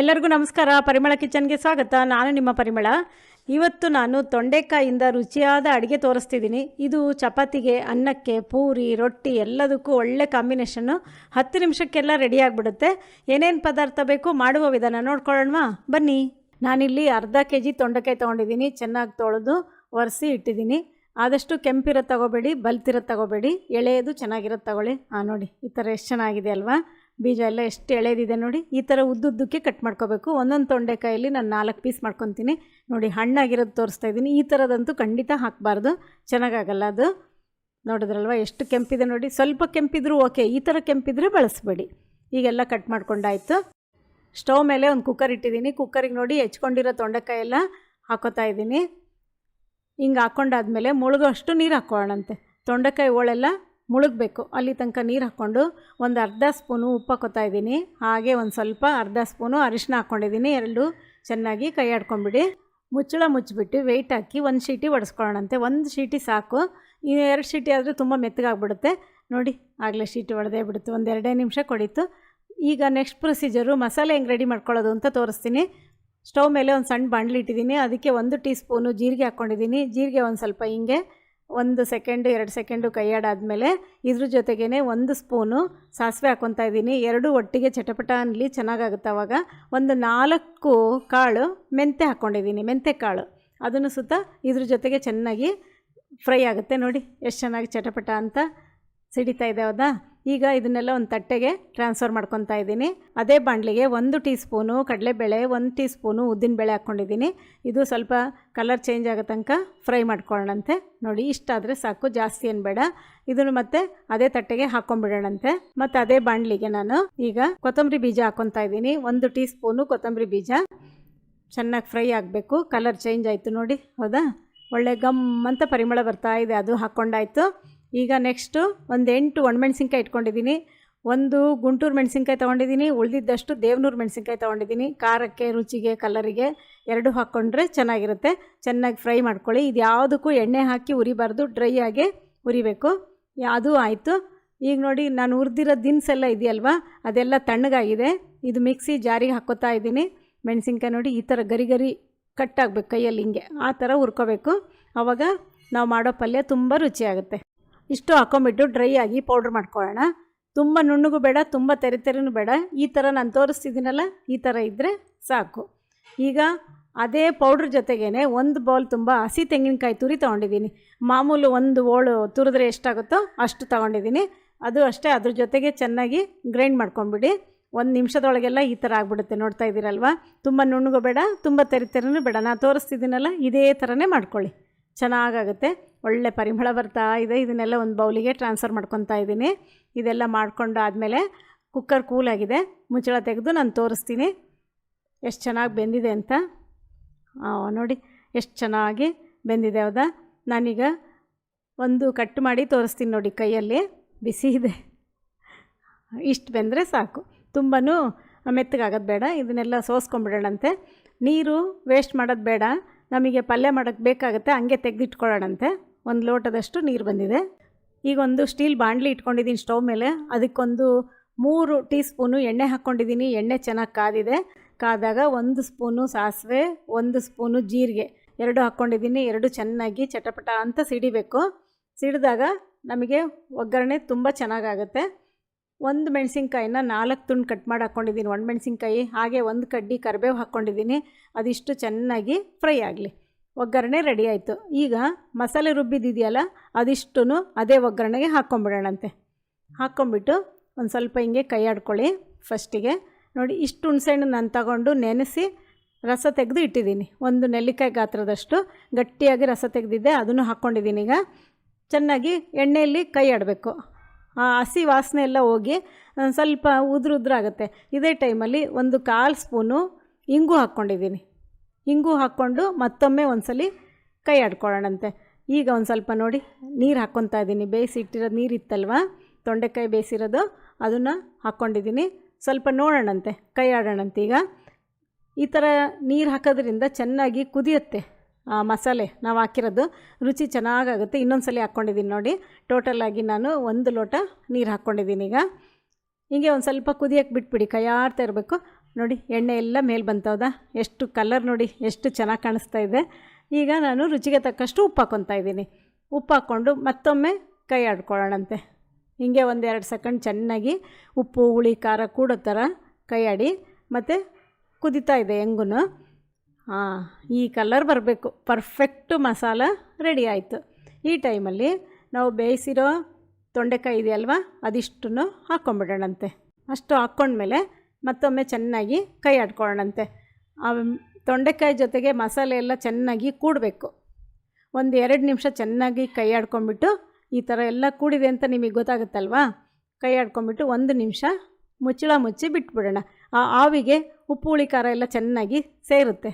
ಎಲ್ಲರಿಗೂ ನಮಸ್ಕಾರ. ಪರಿಮಳ ಕಿಚನ್ಗೆ ಸ್ವಾಗತ. ನಾನು ನಿಮ್ಮ ಪರಿಮಳ. ಇವತ್ತು ನಾನು ತೊಂಡೆಕಾಯಿಂದ ರುಚಿಯಾದ ಅಡುಗೆ ತೋರಿಸ್ತಿದ್ದೀನಿ. ಇದು ಚಪಾತಿಗೆ, ಅನ್ನಕ್ಕೆ, ಪೂರಿ, ರೊಟ್ಟಿ ಎಲ್ಲದಕ್ಕೂ ಒಳ್ಳೆ ಕಾಂಬಿನೇಷನ್ನು ಹತ್ತು ನಿಮಿಷಕ್ಕೆಲ್ಲ ರೆಡಿ ಆಗಿಬಿಡುತ್ತೆ. ಏನೇನು ಪದಾರ್ಥ ಬೇಕು ಮಾಡುವ ವಿಧಾನ ನೋಡ್ಕೊಳ್ಳೋಣವಾ? ಬನ್ನಿ. ನಾನಿಲ್ಲಿ ಅರ್ಧ ಕೆ ಜಿ ತೊಂಡೆಕಾಯಿ ತೊಗೊಂಡಿದ್ದೀನಿ. ಚೆನ್ನಾಗಿ ತೊಳೆದು ಒರೆಸಿ ಇಟ್ಟಿದ್ದೀನಿ. ಆದಷ್ಟು ಕೆಂಪಿರೋದು ತಗೋಬೇಡಿ ಬಲ್ತಿರೋದು ತಗೋಬೇಡಿ. ಎಳೆಯದು ಚೆನ್ನಾಗಿರೋದು ತಗೊಳ್ಳಿ. ಹಾಂ ನೋಡಿ, ಈ ಥರ ಎಷ್ಟು ಚೆನ್ನಾಗಿದೆ ಅಲ್ವಾ? ಬೀಜ ಎಲ್ಲ ಎಷ್ಟು ಎಳೆದಿದೆ ನೋಡಿ, ಈ ಥರ ಉದ್ದುದ್ದಕ್ಕೆ ಕಟ್ ಮಾಡ್ಕೋಬೇಕು. ಒಂದೊಂದು ತೊಂಡೆಕಾಯಲ್ಲಿ ನಾನು ನಾಲ್ಕು ಪೀಸ್ ಮಾಡ್ಕೊತೀನಿ. ನೋಡಿ, ಹಣ್ಣಾಗಿರೋದು ತೋರಿಸ್ತಾ ಇದ್ದೀನಿ ಈ ಥರದಂತೂ ಖಂಡಿತ ಹಾಕಬಾರ್ದು. ಚೆನ್ನಾಗಾಗಲ್ಲ ಅದು. ನೋಡಿದ್ರಲ್ವ, ಎಷ್ಟು ಕೆಂಪಿದೆ ನೋಡಿ. ಸ್ವಲ್ಪ ಕೆಂಪಿದ್ರೂ ಓಕೆ ಈ ಥರ ಕೆಂಪಿದ್ರೆ ಬಳಸಬೇಡಿ. ಈಗೆಲ್ಲ ಕಟ್ ಮಾಡ್ಕೊಂಡಾಯ್ತು. ಸ್ಟವ್ ಮೇಲೆ ಒಂದು ಕುಕ್ಕರ್ ಇಟ್ಟಿದ್ದೀನಿ ಕುಕ್ಕರಿಗೆ ನೋಡಿ, ಹೆಚ್ಕೊಂಡಿರೋ ತೊಂಡೆಕಾಯಿ ಎಲ್ಲ ಹಾಕೋತಾ ಇದ್ದೀನಿ ಹಿಂಗೆ ಹಾಕ್ಕೊಂಡಾದ್ಮೇಲೆ ಮುಳುಗೋ ಅಷ್ಟು ನೀರು ಹಾಕ್ಕೊಳ್ಳೋಣಂತೆ ತೊಂಡೆಕಾಯಿ ಹೋಳೆಲ್ಲ ಮುಳುಗಬೇಕು. ಅಲ್ಲಿ ತನಕ ನೀರು ಹಾಕ್ಕೊಂಡು ಒಂದು ಅರ್ಧ ಸ್ಪೂನು ಉಪ್ಪು ಹಾಕೋತಾ ಇದ್ದೀನಿ. ಹಾಗೆ ಒಂದು ಸ್ವಲ್ಪ ಅರ್ಧ ಸ್ಪೂನು ಅರಿಶಿನ ಹಾಕ್ಕೊಂಡಿದ್ದೀನಿ ಎರಡು ಚೆನ್ನಾಗಿ ಕೈ ಆಡ್ಕೊಂಬಿಡಿ ಮುಚ್ಚಳ ಮುಚ್ಚಿಬಿಟ್ಟು ವೆಯ್ಟ್ ಹಾಕಿ ಒಂದು ಶೀಟಿ ಒಡೆಸ್ಕೊಳ್ಳೋಣಂತೆ. ಒಂದು ಶೀಟಿ ಸಾಕು. ಈ ಎರಡು ಶೀಟಿ ಆದರೆ ತುಂಬ ಮೆತ್ತಗಾಗ್ಬಿಡುತ್ತೆ. ನೋಡಿ, ಆಗಲೇ ಶೀಟಿ ಒಡೆದೇ ಬಿಡುತ್ತೆ ಒಂದು ಎರಡೇ ನಿಮಿಷ ಕೊಡೀತು. ಈಗ ನೆಕ್ಸ್ಟ್ ಪ್ರೊಸೀಜರು ಮಸಾಲೆ ಹೆಂಗೆ ರೆಡಿ ಮಾಡ್ಕೊಳ್ಳೋದು ಅಂತ ತೋರಿಸ್ತೀನಿ. ಸ್ಟವ್ ಮೇಲೆ ಒಂದು ಸಣ್ಣ ಬಾಣಲಿ ಇಟ್ಟಿದ್ದೀನಿ. ಅದಕ್ಕೆ ಒಂದು ಟೀ ಸ್ಪೂನು ಜೀರಿಗೆ ಹಾಕ್ಕೊಂಡಿದ್ದೀನಿ ಜೀರಿಗೆ ಒಂದು ಸ್ವಲ್ಪ ಹಿಂಗೆ ಒಂದು ಸೆಕೆಂಡು, ಎರಡು ಸೆಕೆಂಡು ಕೈಯಾಡಾದಮೇಲೆ ಇದ್ರ ಜೊತೆಗೇ ಒಂದು ಸ್ಪೂನು ಸಾಸಿವೆ ಹಾಕ್ಕೊತಾ ಇದ್ದೀನಿ. ಎರಡು ಒಟ್ಟಿಗೆ ಚಟಪಟ ಅನ್ನಲಿ ಚೆನ್ನಾಗಾಗುತ್ತೆ ಅವಾಗ. ಒಂದು ನಾಲ್ಕು ಕಾಳು ಮೆಂತೆ ಹಾಕ್ಕೊಂಡಿದ್ದೀನಿ ಮೆಂತೆ ಕಾಳು. ಅದನ್ನು ಸುತ್ತ ಇದ್ರ ಜೊತೆಗೆ ಚೆನ್ನಾಗಿ ಫ್ರೈ ಆಗುತ್ತೆ ನೋಡಿ. ಎಷ್ಟು ಚೆನ್ನಾಗಿ ಚಟಪಟ ಅಂತ ಸಿಡಿತಾ ಇದೆ, ಹೌದಾ? ಈಗ ಇದನ್ನೆಲ್ಲ ಒಂದು ತಟ್ಟೆಗೆ ಟ್ರಾನ್ಸ್ಫರ್ ಮಾಡ್ಕೊತಾ ಇದ್ದೀನಿ. ಅದೇ ಬಾಣಲಿಗೆ ಒಂದು ಟೀ ಸ್ಪೂನು ಕಡಲೆಬೇಳೆ, ಒಂದು ಟೀ ಸ್ಪೂನು ಉದ್ದಿನಬೇಳೆ ಹಾಕ್ಕೊಂಡಿದ್ದೀನಿ. ಇದು ಸ್ವಲ್ಪ ಕಲರ್ ಚೇಂಜ್ ಆಗೋ ತನಕ ಫ್ರೈ ಮಾಡ್ಕೊಳ್ಳೋಣಂತೆ. ನೋಡಿ ಇಷ್ಟಾದರೆ ಸಾಕು, ಜಾಸ್ತಿ ಏನು ಬೇಡ. ಇದನ್ನು ಮತ್ತೆ ಅದೇ ತಟ್ಟೆಗೆ ಹಾಕೊಂಡ್ಬಿಡೋಣಂತೆ ಮತ್ತು ಅದೇ ಬಾಣಲಿಗೆ ನಾನು ಈಗ ಕೊತ್ತಂಬರಿ ಬೀಜ ಹಾಕ್ಕೊತಾ ಇದ್ದೀನಿ. ಒಂದು ಟೀ ಸ್ಪೂನು ಕೊತ್ತಂಬರಿ ಬೀಜ. ಚೆನ್ನಾಗಿ ಫ್ರೈ ಆಗಬೇಕು ಕಲರ್ ಚೇಂಜ್ ಆಯಿತು ನೋಡಿ, ಹೌದಾ? ಒಳ್ಳೆ ಗಮ್ ಅಂತ ಪರಿಮಳ ಬರ್ತಾ ಇದೆ, ಅದು ಹಾಕ್ಕೊಂಡಾಯ್ತು. ಈಗ ನೆಕ್ಸ್ಟು ಒಂದು ಎಂಟು ಒಣಮೆಣ್ಸಿನ್ಕಾಯಿ ಇಟ್ಕೊಂಡಿದ್ದೀನಿ ಒಂದು ಗುಂಟೂರು ಮೆಣಸಿನ್ಕಾಯಿ ತೊಗೊಂಡಿದ್ದೀನಿ ಉಳಿದಿದ್ದಷ್ಟು ದೇವನೂರು ಮೆಣಸಿನ್ಕಾಯಿ ತೊಗೊಂಡಿದ್ದೀನಿ ಖಾರಕ್ಕೆ, ರುಚಿಗೆ, ಕಲರಿಗೆ ಎರಡು ಹಾಕ್ಕೊಂಡ್ರೆ ಚೆನ್ನಾಗಿರುತ್ತೆ. ಚೆನ್ನಾಗಿ ಫ್ರೈ ಮಾಡ್ಕೊಳ್ಳಿ. ಇದು ಯಾವುದಕ್ಕೂ ಎಣ್ಣೆ ಹಾಕಿ ಉರಿಬಾರ್ದು. ಡ್ರೈ ಆಗಿ ಉರಿಬೇಕು. ಅದು ಆಯಿತು. ಈಗ ನೋಡಿ, ನಾನು ಹುರಿದಿರೋ ದಿನಸೆಲ್ಲ ಇದೆಯಲ್ವಾ? ಅದೆಲ್ಲ ತಣ್ಣಗಾಗಿದೆ. ಇದು ಮಿಕ್ಸಿ ಜಾರಿಗೆ ಹಾಕ್ಕೋತಾ ಇದ್ದೀನಿ. ಮೆಣಸಿನ್ಕಾಯಿ ನೋಡಿ, ಈ ಥರ ಗರಿ ಗರಿ ಕಟ್ಟಾಗಬೇಕು ಕೈಯಲ್ಲಿ ಹಿಂಗೆ. ಆ ಥರ ಹುರ್ಕೋಬೇಕು. ಆವಾಗ ನಾವು ಮಾಡೋ ಪಲ್ಯ ತುಂಬ ರುಚಿಯಾಗುತ್ತೆ. ಇಷ್ಟು ಹಾಕೊಂಬಿಟ್ಟು ಡ್ರೈ ಆಗಿ ಪೌಡ್ರ್ ಮಾಡ್ಕೊಳ್ಳೋಣ. ತುಂಬ ನುಣ್ಣಗೂ ಬೇಡ, ತುಂಬ ತೆರೆ ತೆರೆನೂ ಬೇಡ. ಈ ಥರ ನಾನು ತೋರಿಸ್ತಿದ್ದೀನಲ್ಲ, ಈ ಥರ ಇದ್ದರೆ ಸಾಕು. ಈಗ ಅದೇ ಪೌಡ್ರ್ ಜೊತೆಗೇ ಒಂದು ಬೌಲ್ ತುಂಬ ಹಸಿ ತೆಂಗಿನಕಾಯಿ ತುರಿ ತೊಗೊಂಡಿದ್ದೀನಿ. ಮಾಮೂಲು ಒಂದು ಓಳು ತುರಿದ್ರೆ ಎಷ್ಟಾಗುತ್ತೋ ಅಷ್ಟು ತೊಗೊಂಡಿದ್ದೀನಿ. ಅದು ಅಷ್ಟೇ, ಅದ್ರ ಜೊತೆಗೆ ಚೆನ್ನಾಗಿ ಗ್ರೈಂಡ್ ಮಾಡ್ಕೊಂಬಿಡಿ. ಒಂದು ನಿಮಿಷದೊಳಗೆಲ್ಲ ಈ ಥರ ಆಗಿಬಿಡುತ್ತೆ, ನೋಡ್ತಾ ಇದ್ದೀರಲ್ವ? ತುಂಬ ನುಣ್ಣಗೂ ಬೇಡ, ತುಂಬ ತೆರೆ ತೆರೆನೂ ಬೇಡ. ನಾನು ತೋರಿಸ್ತಿದ್ದೀನಲ್ಲ, ಇದೇ ಥರನೇ ಮಾಡ್ಕೊಳ್ಳಿ. ಚೆನ್ನಾಗಾಗುತ್ತೆ. ಒಳ್ಳೆ ಪರಿಮಳ ಬರ್ತಾ ಇದೆ. ಇದನ್ನೆಲ್ಲ ಒಂದು ಬೌಲಿಗೆ ಟ್ರಾನ್ಸ್ಫರ್ ಮಾಡ್ಕೊತಾ ಇದ್ದೀನಿ. ಇದೆಲ್ಲ ಮಾಡ್ಕೊಂಡು ಆದಮೇಲೆ ಕುಕ್ಕರ್ ಕೂಲಾಗಿದೆ ಮುಚ್ಚಳ ತೆಗೆದು ನಾನು ತೋರಿಸ್ತೀನಿ. ಎಷ್ಟು ಚೆನ್ನಾಗಿ ಬೆಂದಿದೆ ಅಂತ. ನೋಡಿ, ಎಷ್ಟು ಚೆನ್ನಾಗಿ ಬೆಂದಿದೆ ಹೌದಾ? ನಾನೀಗ ಒಂದು ಕಟ್ ಮಾಡಿ ತೋರಿಸ್ತೀನಿ ನೋಡಿ ಕೈಯಲ್ಲಿ. ಬಿಸಿ ಇದೆ. ಇಷ್ಟು ಬೆಂದರೆ ಸಾಕು. ತುಂಬಾ ಮೆತ್ತಗಾಗೋದು ಬೇಡ. ಇದನ್ನೆಲ್ಲ ಸೋಸ್ಕೊಂಬಿಡೋಣಂತೆ ನೀರು ವೇಸ್ಟ್ ಮಾಡೋದು ಬೇಡ. ನಮಗೆ ಪಲ್ಯ ಮಾಡೋಕ್ಕೆ ಬೇಕಾಗುತ್ತೆ, ಹಂಗೆ ತೆಗೆದಿಟ್ಕೊಳ್ಳೋಣಂತೆ. ಒಂದು ಲೋಟದಷ್ಟು ನೀರು ಬಂದಿದೆ. ಈಗ ಒಂದು ಸ್ಟೀಲ್ ಬಾಣಲಿ ಇಟ್ಕೊಂಡಿದ್ದೀನಿ ಸ್ಟವ್ ಮೇಲೆ. ಅದಕ್ಕೊಂದು ಮೂರು ಟೀ ಸ್ಪೂನು ಎಣ್ಣೆ ಹಾಕ್ಕೊಂಡಿದ್ದೀನಿ ಎಣ್ಣೆ ಚೆನ್ನಾಗಿ ಕಾದಿದೆ. ಕಾದಾಗ ಒಂದು ಸ್ಪೂನು ಸಾಸಿವೆ, ಒಂದು ಸ್ಪೂನು ಜೀರಿಗೆ. ಎರಡು ಹಾಕ್ಕೊಂಡಿದ್ದೀನಿ ಎರಡು ಚೆನ್ನಾಗಿ ಚಟಪಟ ಅಂತ ಸಿಡಿಬೇಕು. ಸಿಡಿದಾಗ ನಮಗೆ ಒಗ್ಗರಣೆ ತುಂಬ ಚೆನ್ನಾಗಾಗುತ್ತೆ. ಒಂದು ಮೆಣಸಿನ್ಕಾಯಿನ ನಾಲ್ಕು ತುಂಡು ಕಟ್ ಮಾಡಿ ಹಾಕ್ಕೊಂಡಿದ್ದೀನಿ ಒಣ ಮೆಣಸಿನ್ಕಾಯಿ, ಹಾಗೆ ಒಂದು ಕಡ್ಡಿ ಕರಿಬೇವು ಹಾಕ್ಕೊಂಡಿದ್ದೀನಿ ಅದಿಷ್ಟು ಚೆನ್ನಾಗಿ ಫ್ರೈ ಆಗಲಿ. ಒಗ್ಗರಣೆ ರೆಡಿ ಆಯಿತು. ಈಗ ಮಸಾಲೆ ರುಬ್ಬಿದ್ದಿದೆಯಲ್ಲ ಅದಿಷ್ಟು ಅದೇ ಒಗ್ಗರಣೆಗೆ ಹಾಕ್ಕೊಂಬಿಡೋಣಂತೆ. ಹಾಕ್ಕೊಂಬಿಟ್ಟು ಒಂದು ಸ್ವಲ್ಪ ಹಿಂಗೆ ಕೈ ಆಡ್ಕೊಳ್ಳಿ ಫಸ್ಟಿಗೆ. ನೋಡಿ, ಇಷ್ಟು ಹುಣ್ಸೆಹಣ್ಣು ನಾನು ತಗೊಂಡು ನೆನೆಸಿ ರಸ ತೆಗೆದು ಇಟ್ಟಿದ್ದೀನಿ. ಒಂದು ನೆಲ್ಲಿಕಾಯಿ ಗಾತ್ರದಷ್ಟು ಗಟ್ಟಿಯಾಗಿ ರಸ ತೆಗೆದಿದ್ದೆ, ಅದನ್ನು ಹಾಕ್ಕೊಂಡಿದ್ದೀನಿ ಈಗ. ಚೆನ್ನಾಗಿ ಎಣ್ಣೆಯಲ್ಲಿ ಕೈ ಆಡಬೇಕು. ಹಸಿ ವಾಸನೆ ಎಲ್ಲ ಹೋಗಿ ಸ್ವಲ್ಪ ಉದುರು ಉದುರಾಗುತ್ತೆ ಇದೇ ಟೈಮಲ್ಲಿ ಒಂದು ಕಾಲು ಸ್ಪೂನು ಇಂಗು ಹಾಕ್ಕೊಂಡಿದ್ದೀನಿ. ಇಂಗು ಹಾಕ್ಕೊಂಡು ಮತ್ತೊಮ್ಮೆ ಒಂದು ಸಲ ಕೈ ಆಡ್ಕೊಳ್ಳೋಣಂತೆ. ಈಗ ಒಂದು ಸ್ವಲ್ಪ ನೋಡಿ, ನೀರು ಹಾಕ್ಕೊತಾ ಇದ್ದೀನಿ. ಬೇಯಿಸಿ ಇಟ್ಟಿರೋದು ನೀರು ಇತ್ತಲ್ವ? ತೊಂಡೆಕಾಯಿ ಬೇಯಿಸಿರೋದು, ಅದನ್ನು ಹಾಕ್ಕೊಂಡಿದ್ದೀನಿ. ಸ್ವಲ್ಪ ನೋಡೋಣಂತೆ, ಕೈ ಆಡೋಣಂತೆ ಈಗ. ಈ ಥರ ನೀರು ಹಾಕೋದ್ರಿಂದ ಚೆನ್ನಾಗಿ ಕುದಿಯುತ್ತೆ. ಆ ಮಸಾಲೆ ನಾವು ಹಾಕಿರೋದು ರುಚಿ ಚೆನ್ನಾಗಾಗುತ್ತೆ. ಇನ್ನೊಂದು ಸಲ ಹಾಕ್ಕೊಂಡಿದ್ದೀನಿ ನೋಡಿ ಟೋಟಲಾಗಿ ನಾನು ಒಂದು ಲೋಟ ನೀರು ಹಾಕ್ಕೊಂಡಿದ್ದೀನಿ ಈಗ. ಹೀಗೆ ಒಂದು ಸ್ವಲ್ಪ ಕುದಿಯೋಕ್ಕೆ ಬಿಟ್ಬಿಡಿ, ಕೈಯಾಡ್ತಾ ಇರಬೇಕು. ನೋಡಿ, ಎಣ್ಣೆ ಎಲ್ಲ ಮೇಲೆ ಬಂತವ್ದ ಎಷ್ಟು ಕಲರ್ ನೋಡಿ, ಎಷ್ಟು ಚೆನ್ನಾಗಿ ಕಾಣಿಸ್ತಾ ಇದೆ. ಈಗ ನಾನು ರುಚಿಗೆ ತಕ್ಕಷ್ಟು ಉಪ್ಪು ಹಾಕ್ಕೊತಾ ಇದ್ದೀನಿ. ಉಪ್ಪು ಹಾಕ್ಕೊಂಡು ಮತ್ತೊಮ್ಮೆ ಕೈ ಆಡ್ಕೊಳ್ಳೋಣಂತೆ. ಹೀಗೆ ಒಂದೆರಡು ಸೆಕೆಂಡ್ ಚೆನ್ನಾಗಿ ಉಪ್ಪು, ಹುಳಿ, ಖಾರ ಕೂಡೋ ಥರ ಕೈ ಆಡಿ ಮತ್ತು ಕುದಿತಾ ಇದೆ ಹೆಂಗೂ ಹಾಂ, ಈ ಕಲರ್ ಬರಬೇಕು. ಪರ್ಫೆಕ್ಟು ಮಸಾಲ ರೆಡಿ ಆಯಿತು. ಈ ಟೈಮಲ್ಲಿ ನಾವು ಬೇಯಿಸಿರೋ ತೊಂಡೆಕಾಯಿ ಇದೆಯಲ್ವಾ ಅದಿಷ್ಟನ್ನು ಹಾಕ್ಕೊಂಬಿಡೋಣಂತೆ ಅಷ್ಟು ಹಾಕ್ಕೊಂಡ್ಮೇಲೆ ಮತ್ತೊಮ್ಮೆ ಚೆನ್ನಾಗಿ ಕೈ ಆಡ್ಕೊಳ್ಳೋಣಂತೆ. ತೊಂಡೆಕಾಯಿ ಜೊತೆಗೆ ಮಸಾಲೆ ಎಲ್ಲ ಚೆನ್ನಾಗಿ ಕೂಡಬೇಕು. ಒಂದು ಎರಡು ನಿಮಿಷ ಚೆನ್ನಾಗಿ ಕೈ ಆಡ್ಕೊಂಬಿಟ್ಟು ಈ ಥರ ಎಲ್ಲ ಕೂಡಿದೆ ಅಂತ ನಿಮಗೆ ಗೊತ್ತಾಗುತ್ತಲ್ವಾ? ಕೈ ಆಡ್ಕೊಂಬಿಟ್ಟು ಒಂದು ನಿಮಿಷ ಮುಚ್ಚಳ ಮುಚ್ಚಿ ಬಿಟ್ಬಿಡೋಣ. ಆ ಆವಿಗೆ ಉಪ್ಪು ಹುಳಿ ಖಾರ ಎಲ್ಲ ಚೆನ್ನಾಗಿ ಸೇರುತ್ತೆ.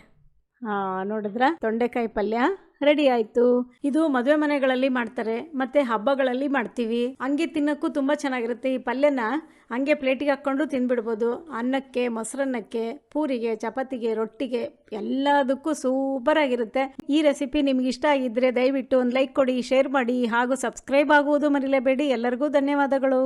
ನೋಡಿದ್ರ? ತೊಂಡೆಕಾಯಿ ಪಲ್ಯ? ರೆಡಿ ಆಯಿತು. ಇದು ಮದುವೆ ಮನೆಗಳಲ್ಲಿ ಮಾಡ್ತಾರೆ, ಮತ್ತು ಹಬ್ಬಗಳಲ್ಲಿ ಮಾಡ್ತೀವಿ. ಹಂಗೆ ತಿನ್ನೋಕ್ಕೂ ತುಂಬ ಚೆನ್ನಾಗಿರುತ್ತೆ ಈ ಪಲ್ಯನ. ಹಂಗೆ ಪ್ಲೇಟಿಗೆ ಹಾಕ್ಕೊಂಡು ತಿಂದ್ಬಿಡ್ಬೋದು ಅನ್ನಕ್ಕೆ, ಮೊಸರನ್ನಕ್ಕೆ, ಪೂರಿಗೆ, ಚಪಾತಿಗೆ, ರೊಟ್ಟಿಗೆ, ಎಲ್ಲದಕ್ಕೂ ಸೂಪರ್ ಆಗಿರುತ್ತೆ. ಈ ರೆಸಿಪಿ ನಿಮ್ಗೆ ಇಷ್ಟ ಆಗಿದ್ರೆ ದಯವಿಟ್ಟು ಒಂದು ಲೈಕ್ ಕೊಡಿ, ಶೇರ್ ಮಾಡಿ, ಹಾಗೂ ಸಬ್ಸ್ಕ್ರೈಬ್ ಆಗುವುದು ಮರಿಲೇಬೇಡಿ. ಎಲ್ಲರಿಗೂ ಧನ್ಯವಾದಗಳು.